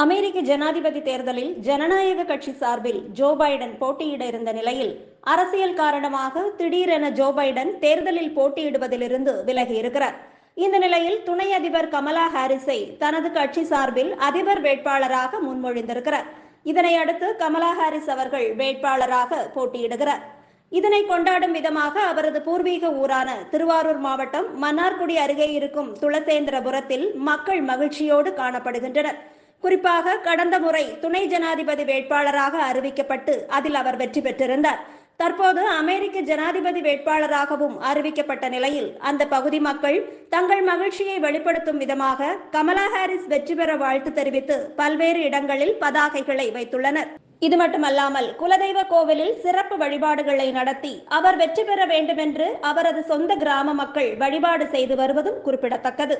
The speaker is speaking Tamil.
அமெரிக்க ஜனாதிபதி தேர்தலில் ஜனநாயக கட்சி சார்பில் ஜோ பைடன் போட்டியிட இருந்த நிலையில் அரசியல் காரணமாக திடீரென ஜோ பைடன் தேர்தலில் போட்டியிடுவதிலிருந்து விலகி இருக்கிறார். இந்த நிலையில் துணை அதிபர் கமலா ஹாரிஸை தனது கட்சி சார்பில் அதிபர் வேட்பாளராக முன்மொழிந்திருக்கிறார். இதனை அடுத்து கமலா ஹாரிஸ் அவர்கள் வேட்பாளராக போட்டியிடுகிறார். இதனை கொண்டாடும் விதமாக அவரது பூர்வீக ஊரான திருவாரூர் மாவட்டம் மன்னார்குடி அருகே இருக்கும் துளசேந்திரபுரத்தில் மக்கள் மகிழ்ச்சியோடு காணப்படுகின்றனர். குறிப்பாக கடந்த முறை துணை ஜனாதிபதி வேட்பாளராக அறிவிக்கப்பட்டு அதில் அவர் வெற்றி பெற்றிருந்தார். தற்போது அமெரிக்க ஜனாதிபதி வேட்பாளராகவும் அறிவிக்கப்பட்ட நிலையில் அந்த பகுதி மக்கள் தங்கள் மகிழ்ச்சியை வெளிப்படுத்தும் விதமாக கமலா ஹாரிஸ் வெற்றி பெற வாழ்த்து தெரிவித்து பல்வேறு இடங்களில் பதாகைகளை வைத்துள்ளனர். இது மட்டுமல்லாமல் குலதெய்வ கோவிலில் சிறப்பு வழிபாடுகளை நடத்தி அவர் வெற்றி பெற வேண்டுமென்று அவரது சொந்த கிராம மக்கள் வழிபாடு செய்து வருவதும் குறிப்பிடத்தக்கது.